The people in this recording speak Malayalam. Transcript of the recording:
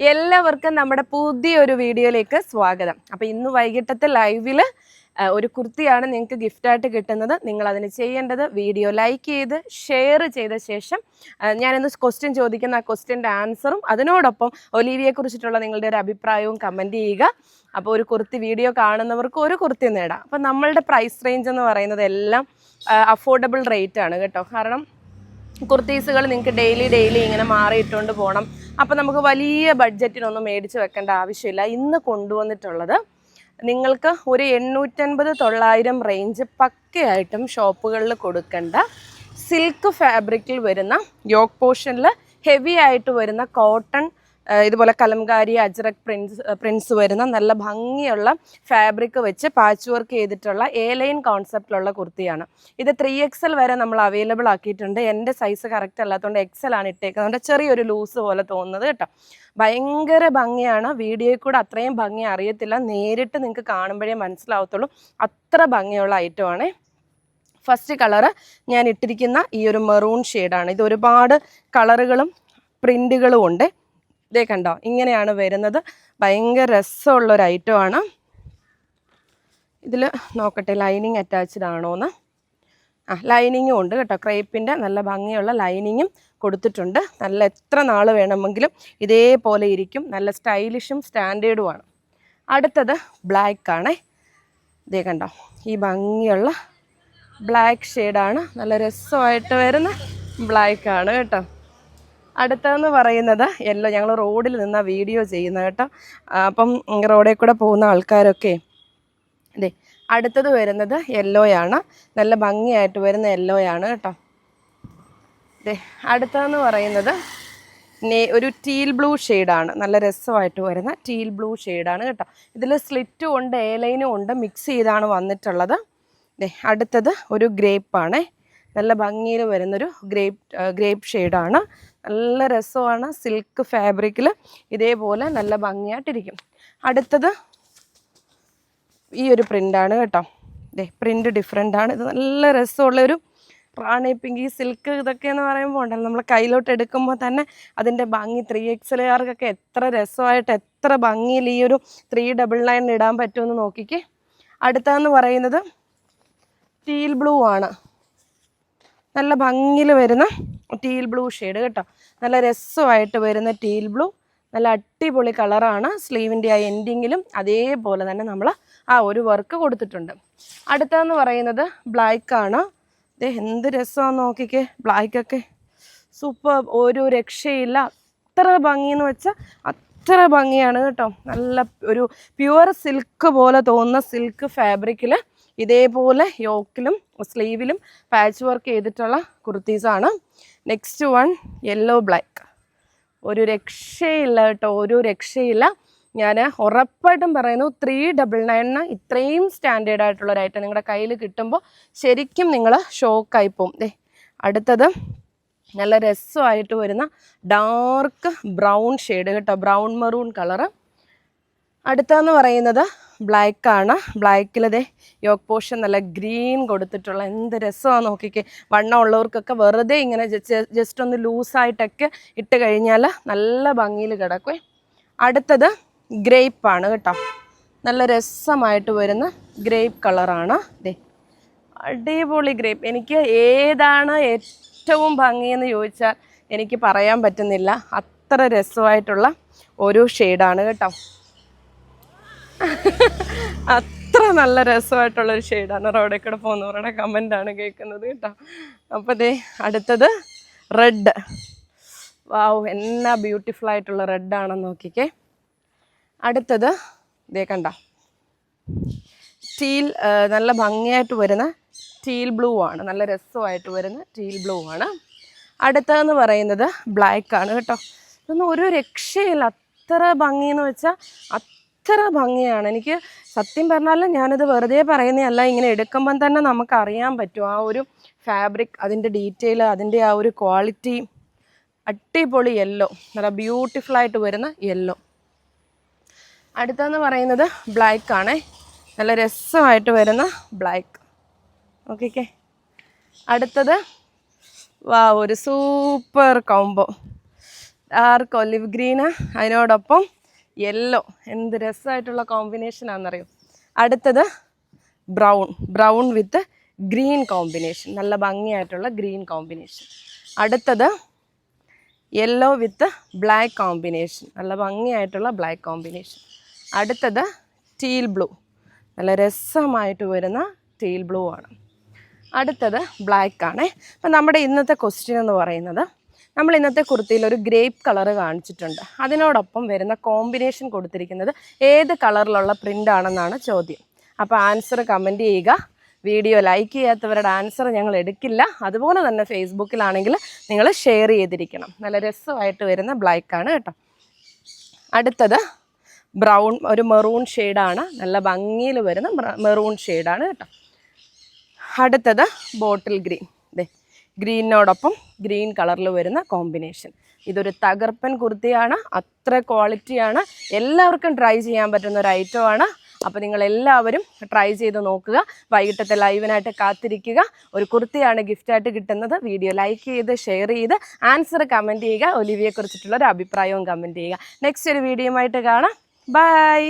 എല്ലാവർക്കും നമ്മുടെ പുതിയൊരു വീഡിയോയിലേക്ക് സ്വാഗതം. അപ്പോൾ ഇന്ന് വൈകിട്ടത്തെ ലൈവിൽ ഒരു കുർത്തിയാണ് നിങ്ങൾക്ക് ഗിഫ്റ്റായിട്ട് കിട്ടുന്നത്. നിങ്ങൾ അതിന് ചെയ്യേണ്ടത് വീഡിയോ ലൈക്ക് ചെയ്ത് ഷെയർ ചെയ്ത ശേഷം ഞാനിന്ന് ക്വസ്റ്റ്യൻ ചോദിക്കുന്ന ആ ക്വസ്റ്റ്യന്റെ ആൻസറും അതിനോടൊപ്പം ഒലീവിയെ കുറിച്ചിട്ടുള്ള നിങ്ങളുടെ ഒരു അഭിപ്രായവും കമന്റ് ചെയ്യുക. അപ്പോൾ ഒരു കുർത്തി വീഡിയോ കാണുന്നവർക്ക് ഒരു കുർത്തി നേടാം. അപ്പോൾ നമ്മളുടെ പ്രൈസ് റേഞ്ച് എന്ന് പറയുന്നത് എല്ലാം അഫോർഡബിൾ റേറ്റ് ആണ് കേട്ടോ. കാരണം കുർത്തീസുകൾ നിങ്ങൾക്ക് ഡെയിലി ഡെയിലി ഇങ്ങനെ മാറിയിട്ടുകൊണ്ട് പോകണം അപ്പോൾ നമുക്ക് വലിയ ബഡ്ജറ്റിനൊന്നും മേടിച്ച് വെക്കേണ്ട ആവശ്യമില്ല. ഇന്ന് കൊണ്ടുവന്നിട്ടുള്ളത് നിങ്ങൾക്ക് ഒരു എണ്ണൂറ്റൻപത് തൊള്ളായിരം റേഞ്ച് പക്കയായിട്ടും ഷോപ്പുകളിൽ കൊടുക്കേണ്ട സിൽക്ക് ഫാബ്രിക്കിൽ വരുന്ന യോക്ക് പോർഷനിൽ ഹെവി ആയിട്ട് വരുന്ന കോട്ടൺ ഇതുപോലെ കലംകാരി അജ്രക് പ്രിൻസ് പ്രിൻസ് വരുന്ന നല്ല ഭംഗിയുള്ള ഫാബ്രിക് വെച്ച് പാച്ച് വർക്ക് ചെയ്തിട്ടുള്ള എ ലൈൻ കോൺസെപ്റ്റിലുള്ള കുർത്തിയാണ്. ഇത് ത്രീ എക്സൽ വരെ നമ്മൾ അവൈലബിൾ ആക്കിയിട്ടുണ്ട്. എന്റെ സൈസ് കറക്റ്റ് അല്ലാത്തതുകൊണ്ട് എക്സൽ ആണ് ഇട്ടേക്കുന്നത്. അതുകൊണ്ട് ചെറിയൊരു ലൂസ് പോലെ തോന്നുന്നത് കേട്ടോ. ഭയങ്കര ഭംഗിയാണ്. വീഡിയോയിൽ കൂടെ അത്രയും ഭംഗി അറിയത്തില്ല. നേരിട്ട് നിങ്ങൾക്ക് കാണുമ്പോഴേ മനസ്സിലാവത്തുള്ളൂ. അത്ര ഭംഗിയുള്ള ഐറ്റമാണ് ഫസ്റ്റ് കളറ് ഞാൻ ഇട്ടിരിക്കുന്ന ഈ ഒരു മെറൂൺ ഷെയ്ഡാണ് ഇത് ഒരുപാട് കളറുകളും പ്രിന്റുകളും ഉണ്ട്. ഇതേ കണ്ടോ ഇങ്ങനെയാണ് വരുന്നത്. ഭയങ്കര രസമുള്ള ഒരു ഐറ്റമാണ് ഇതിൽ നോക്കട്ടെ ലൈനിങ് അറ്റാച്ച്ഡ് ആണോന്ന്. ആ ലൈനിങ്ങും ഉണ്ട് കേട്ടോ. ക്രേപ്പിന്റെ നല്ല ഭംഗിയുള്ള ലൈനിങ്ങും കൊടുത്തിട്ടുണ്ട്. നല്ല എത്ര നാൾ വേണമെങ്കിലും ഇതേപോലെ ഇരിക്കും. നല്ല സ്റ്റൈലിഷും സ്റ്റാൻഡേർഡുമാണ് അടുത്തത് ബ്ലാക്ക് ആണേ. ഇതേ കണ്ടോ ഈ ഭംഗിയുള്ള ബ്ലാക്ക് ഷെയ്ഡാണ് നല്ല രസമായിട്ട് വരുന്ന ബ്ലാക്ക് ആണ് കേട്ടോ. അടുത്തതെന്ന് പറയുന്നത് യെല്ലോ ഞങ്ങൾ റോഡിൽ നിന്നാ വീഡിയോ ചെയ്യുന്നത് കേട്ടോ. അപ്പം റോഡിൽ കൂടെ പോകുന്ന ആൾക്കാരൊക്കെ അതെ അടുത്തത് വരുന്നത് യെല്ലോയാണ്. നല്ല ഭംഗിയായിട്ട് വരുന്ന യെല്ലോയാണ് കേട്ടോ. അതെ അടുത്തതെന്ന് പറയുന്നത് നേ- ഒരു ടീൽ ബ്ലൂ ഷെയ്ഡാണ്. നല്ല രസമായിട്ട് വരുന്ന ടീൽ ബ്ലൂ ഷെയ്ഡാണ് കേട്ടോ. ഇതിൽ സ്ലിറ്റും ഉണ്ട് ഏലൈനും ഉണ്ട്. മിക്സ് ചെയ്താണ് വന്നിട്ടുള്ളത്. അടുത്തത് ഒരു ഗ്രേപ്പാണ്. നല്ല ഭംഗിയിൽ വരുന്നൊരു ഗ്രേപ്പ് ഗ്രേപ്പ് ഷെയ്ഡാണ്. നല്ല രസമാണ്. സിൽക്ക് ഫാബ്രിക്കിൽ ഇതേപോലെ നല്ല ഭംഗിയായിട്ടിരിക്കും. അടുത്തത് ഈ ഒരു പ്രിന്റാണ് കേട്ടോ. ദേ പ്രിന്റ് ഡിഫറെന്റ് ആണ്. ഇത് നല്ല രസമുള്ള ഒരു റാണി പിങ്ക് ഈ സിൽക്ക് ഇതൊക്കെ എന്ന് പറയുമ്പോൾ ഉണ്ടല്ലോ. നമ്മൾ കയ്യിലോട്ട് എടുക്കുമ്പോൾ തന്നെ അതിന്റെ ഭംഗി ത്രീ എക്സലുകാർക്കൊക്കെ എത്ര രസമായിട്ട് എത്ര ഭംഗിയിൽ ഈ ഒരു ത്രീ ഡബിൾ നയൻ ഇടാൻ പറ്റുമെന്ന് നോക്കിക്കേ. അടുത്തതെന്ന് പറയുന്നത് ടീൽ ബ്ലൂ ആണ്. നല്ല ഭംഗിയിൽ വരുന്ന ടീൽ ബ്ലൂ ഷെയ്ഡ് കേട്ടോ. നല്ല രസമായിട്ട് വരുന്ന ടീൽ ബ്ലൂ നല്ല അടിപൊളി കളറാണ് സ്ലീവിന്റെ ആ എൻഡിങ്ങിലും അതേപോലെ തന്നെ നമ്മൾ ആ ഒരു വർക്ക് കൊടുത്തിട്ടുണ്ട്. അടുത്തതെന്ന് പറയുന്നത് ബ്ലാക്കാണ് ദേ എന്ത് രസമാണെന്ന് നോക്കിക്കേ ബ്ലാക്കൊക്കെ സൂപ്പർ ഒരു രക്ഷയില്ല. അത്ര ഭംഗിയെന്ന് വെച്ചാൽ അത്ര ഭംഗിയാണ് കേട്ടോ. നല്ല ഒരു പ്യുവർ സിൽക്ക് പോലെ തോന്നുന്ന സിൽക്ക് ഫാബ്രിക്കിൽ ഇതേപോലെ യോക്കിലും സ്ലീവിലും പാച്ച് വർക്ക് ചെയ്തിട്ടുള്ള കുർത്തീസാണ്. നെക്സ്റ്റ് വൺ യെല്ലോ ബ്ലാക്ക് ഒരു രക്ഷയില്ല കേട്ടോ ഒരു രക്ഷയില്ല. ഞാൻ ഉറപ്പായിട്ടും പറയുന്നു ത്രീ ഡബിൾ നയണിന് ഇത്രയും സ്റ്റാൻഡേർഡ് ആയിട്ടുള്ള ഒരു ഐറ്റം നിങ്ങളുടെ കയ്യിൽ കിട്ടുമ്പോൾ ശരിക്കും നിങ്ങൾ ഷോക്കായി പോകും ദേ അടുത്തത് നല്ല രസമായിട്ട് വരുന്ന ഡാർക്ക് ബ്രൗൺ ഷെയ്ഡ് കേട്ടോ ബ്രൗൺ മെറൂൺ കളറ് അടുത്തതെന്ന് പറയുന്നത് ബ്ലാക്ക് ആണ് ബ്ലാക്കിൽ ദേ യോക്ക് പോഷൻ നല്ല ഗ്രീൻ കൊടുത്തിട്ടുള്ള എന്ത് രസമാണ് നോക്കിക്കേ. വണ്ണം ഉള്ളവർക്കൊക്കെ വെറുതെ ഇങ്ങനെ ജസ്റ്റ് ഒന്ന് ലൂസായിട്ടൊക്കെ ഇട്ട് കഴിഞ്ഞാൽ നല്ല ഭംഗിയിൽ കിടക്കുവേ അടുത്തത് ഗ്രേപ്പ് ആണ് കേട്ടോ. നല്ല രസമായിട്ട് വരുന്ന ഗ്രേപ്പ് കളറാണ് ദേ. അടിപൊളി ഗ്രേപ്പ്. എനിക്ക് ഏതാണ് ഏറ്റവും ഭംഗിയെന്ന് ചോദിച്ചാൽ എനിക്ക് പറയാൻ പറ്റുന്നില്ല. അത്ര രസമായിട്ടുള്ള ഒരു ഷെയ്ഡാണ് കേട്ടോ. അത്ര നല്ല രസമായിട്ടുള്ളൊരു ഷെയ്ഡാണ് റോഡിൽ കൂടെ പോകുന്നവരുടെ കമന്റാണ് കേൾക്കുന്നത് കേട്ടോ. അപ്പോൾ ദേ അടുത്തത് റെഡ് വാവ് എന്നാ ബ്യൂട്ടിഫുൾ ആയിട്ടുള്ള റെഡാണെന്ന് നോക്കിക്കേ. അടുത്തത് ദേ കണ്ട. ടീൽ നല്ല ഭംഗിയായിട്ട് വരുന്ന ടീൽ ബ്ലൂ ആണ്. നല്ല രസമായിട്ട് വരുന്ന ടീൽ ബ്ലൂ ആണ്. അടുത്തതെന്ന് പറയുന്നത് ബ്ലാക്ക് ആണ് കേട്ടോ. ഇതൊന്നും ഒരു രക്ഷയില്ല. അത്ര ഭംഗിയെന്ന് വെച്ചാൽ അത്ര ഭംഗിയാണ്. എനിക്ക് സത്യം പറഞ്ഞാൽ ഞാനത് വെറുതെ പറയുന്നതല്ല. ഇങ്ങനെ എടുക്കുമ്പം തന്നെ നമുക്ക് അറിയാൻ പറ്റും. ആ ഒരു ഫാബ്രിക് അതിന്റെ ഡീറ്റെയിൽ അതിന്റെ ആ ഒരു ക്വാളിറ്റി അടിപൊളി യെല്ലോ നല്ല ബ്യൂട്ടിഫുൾ ആയിട്ട് വരുന്ന യെല്ലോ അടുത്തെന്ന് പറയുന്നത് ബ്ലാക്ക് ആണേ. നല്ല രസമായിട്ട് വരുന്ന ബ്ലാക്ക് ഓക്കെ അടുത്തത് വാ ഒരു super combo dark olive green അതിനോടൊപ്പം യെല്ലോ എന്ത് രസമായിട്ടുള്ള കോമ്പിനേഷൻ ആണെന്നറിയോ? അടുത്തത് brown brown with green combination നല്ല ഭംഗിയായിട്ടുള്ള ഗ്രീൻ കോമ്പിനേഷൻ അടുത്തത് യെല്ലോ വിത്ത് ബ്ലാക്ക് കോമ്പിനേഷൻ നല്ല ഭംഗിയായിട്ടുള്ള ബ്ലാക്ക് കോമ്പിനേഷൻ അടുത്തത് ടീൽ ബ്ലൂ നല്ല രസമായിട്ട് വരുന്ന ടീൽ ബ്ലൂ ആണ്. അടുത്തത് ബ്ലാക്ക് ആണ്. അപ്പം നമ്മുടെ ഇന്നത്തെ ക്വസ്റ്റ്യൻ എന്ന് പറയുന്നത് നമ്മൾ ഇന്നത്തെ കുർത്തിയിൽ ഒരു ഗ്രേപ്പ് കളർ കാണിച്ചിട്ടുണ്ട്. അതിനോടൊപ്പം വരുന്ന കോമ്പിനേഷൻ കൊടുത്തിരിക്കുന്നത് ഏത് കളറിലുള്ള പ്രിന്റ് ആണെന്നാണ് ചോദ്യം. അപ്പോൾ ആൻസർ കമന്റ് ചെയ്യുക. വീഡിയോ ലൈക്ക് ചെയ്യാത്തവരുടെ ആൻസർ ഞങ്ങൾ എടുക്കില്ല. അതുപോലെ തന്നെ ഫേസ്ബുക്കിലാണെങ്കിൽ നിങ്ങൾ ഷെയർ ചെയ്തിരിക്കണം. നല്ല രസമായിട്ട് വരുന്ന ബ്ലാക്ക് ആണ് കേട്ടോ. അടുത്തത് ബ്രൗൺ ഒരു മെറൂൺ ഷെയ്ഡാണ് നല്ല ഭംഗിയിൽ വരുന്ന മെറൂൺ ഷെയ്ഡാണ് കേട്ടോ. അടുത്തത് ബോട്ടിൽ ഗ്രീൻ ദേ ഗ്രീനോടൊപ്പം ഗ്രീൻ കളറിൽ വരുന്ന കോമ്പിനേഷൻ. ഇതൊരു തകർപ്പൻ കുർത്തിയാണ്. അത്ര ക്വാളിറ്റിയാണ്. എല്ലാവർക്കും ട്രൈ ചെയ്യാൻ പറ്റുന്ന ഒരു ഐറ്റമാണ് അപ്പോൾ നിങ്ങൾ എല്ലാവരും ട്രൈ ചെയ്ത് നോക്കുക. വൈകിട്ടത്തെ ലൈവിനായിട്ട് കാത്തിരിക്കുക. ഒരു കുർത്തിയാണ് ഗിഫ്റ്റായിട്ട് കിട്ടുന്നത്. വീഡിയോ ലൈക്ക് ചെയ്ത് ഷെയർ ചെയ്ത് ആൻസർ കമന്റ് ചെയ്യുക. ഒലിവിയെക്കുറിച്ചിട്ടുള്ള ഒരു അഭിപ്രായവും കമന്റ് ചെയ്യുക. നെക്സ്റ്റ് ഒരു വീഡിയോ ആയിട്ട് കാണാം. ബൈ